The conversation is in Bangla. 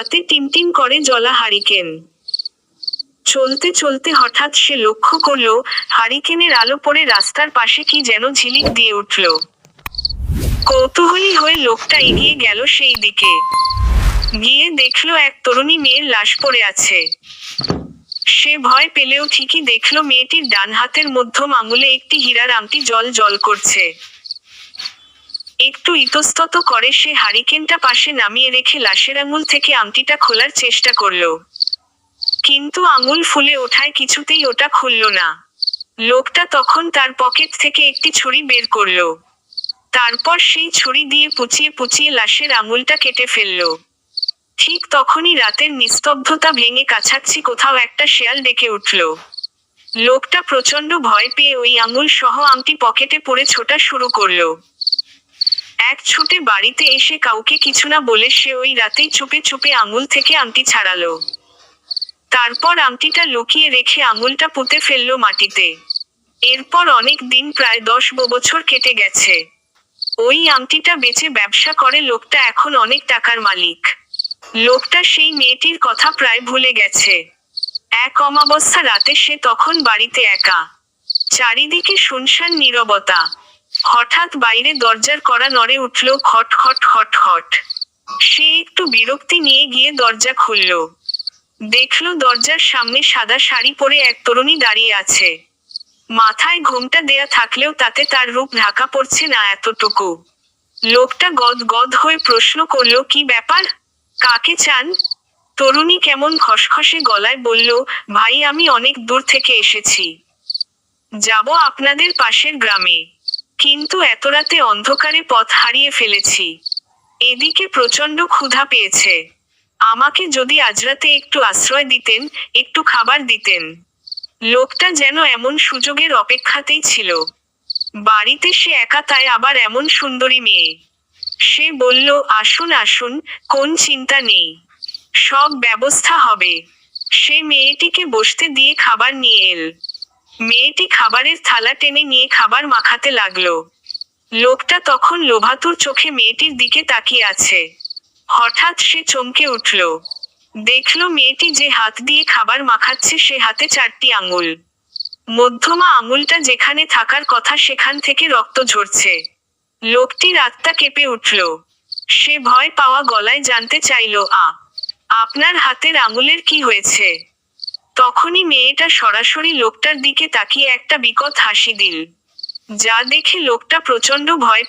হাতে টিমটিম করে জ্বলা হারিকেন। চলতে চলতে হঠাৎ সে লক্ষ্য করল, হারিকেনের আলো পড়ে রাস্তার পাশে কি যেন ঝিলিক দিয়ে উঠল। কৌতূহলী হয়ে লোকটা এগিয়ে গেল সেই দিকে। গিয়ে দেখল এক তরুণী মেয়ের লাশ পড়ে আছে। সে ভয় পেলেও ঠিকই দেখল মেয়েটির ডান হাতের মধ্যম আঙুলে একটি হীরার আংটি জল জল করছে। একটু ইতস্তত করে সে হারিকেনটা পাশে নামিয়ে রেখে লাশের আঙুল থেকে আংটিটা খোলার চেষ্টা করল। কিন্তু আঙুল ফুলে ওঠায় কিছুতেই ওটা খুলল না। লোকটা তখন তার পকেট থেকে একটি ছুরি বের করল। তারপর সেই ছুরি দিয়ে পুচিয়ে পুচিয়ে লাশের আঙুলটা কেটে ফেলল। ঠিক তখনই রাতের নিস্তব্ধতা ভেঙে কাছাচ্ছি কোথাও একটা শেয়াল ডেকে উঠল। লোকটা প্রচণ্ড ভয় পেয়ে ওই আঙুল সহ আংটি পকেটে পড়ে ছোটা শুরু করল। এক ছুটে বাড়িতে এসে কাউকে কিছু না বলে সে ওই রাতেই চুপে চুপে আঙুল থেকে আংটি ছাড়ালো। তারপর আংটিটা লুকিয়ে রেখে আঙুলটা পুঁতে ফেলল মাটিতে। এরপর অনেক দিন, প্রায় দশ বছর কেটে গেছে। ওই আংটিটা বেচে ব্যবসা করে লোকটা এখন অনেক টাকার মালিক। লোকটা সেই মেয়েটির কথা প্রায় ভুলে গেছে। এক অমাবস্যা রাতে সে তখন বাড়িতে একা। চারিদিকে শুনশান নীরবতা। হঠাৎ বাইরে দরজার করা নড়ে উঠল খট খট খট খট। সে একটু বিরক্তি নিয়ে গিয়ে দরজা খুলল। দেখল দরজার সামনে সাদা শাড়ি পরে এক তরুণী দাঁড়িয়ে আছে। মাথায় ঘোমটা দেয়া থাকলেও তাতে তার রূপ ঢাকা পড়ছে না এতটুকু। লোকটা গদ গদ হয়ে প্রশ্ন করল, কি ব্যাপার? কাকে চান? তরুণী কেমন খসখসে গলায় বলল, ভাই, আমি অনেক দূর থেকে এসেছি। যাব আপনাদের পাশের গ্রামে। কিন্তু এত রাতে অন্ধকারে পথ হারিয়ে ফেলেছি। এদিকে প্রচণ্ড ক্ষুধা পেয়েছে। আমাকে যদি আজ রাতে একটু আশ্রয় দিতেন, একটু খাবার দিতেন। লোকটা যেন এমন সুযোগের অপেক্ষাতেই ছিল। বাড়িতে সে একা, তাই আবার এমন সুন্দরী মেয়ে। সে বলল, আসুন আসুন, কোন চিন্তা নেই। সব ব্যবস্থা হবে। সে মেয়েটিকে বসতে দিয়ে খাবার নিয়ে এল। মেয়েটি খাবারের থালা টেনে নিয়ে খাবার মাখাতে লাগল। লোকটা তখন লোভাতুর চোখে মেয়েটির দিকে তাকিয়ে আছে। হঠাৎ সে চমকে উঠল। দেখল মেয়েটি যে হাত দিয়ে খাবার মাখাচ্ছে সে হাতে চারটি আঙুল। মধ্যমা আঙুলটা যেখানে থাকার কথা সেখান থেকে রক্ত ঝরছে। লোকটির আত্মা কেঁপে উঠল। সে ভয় পাওয়া গলায় জানতে চাইল, আ, আপনার হাতের আঙুলের কি হয়েছে? তখনই মেয়েটা সরাসরি লোকটার দিকে তাকিয়ে একটা বিকট হাসি দিল, যা দেখে লোকটা প্রচণ্ড ভয়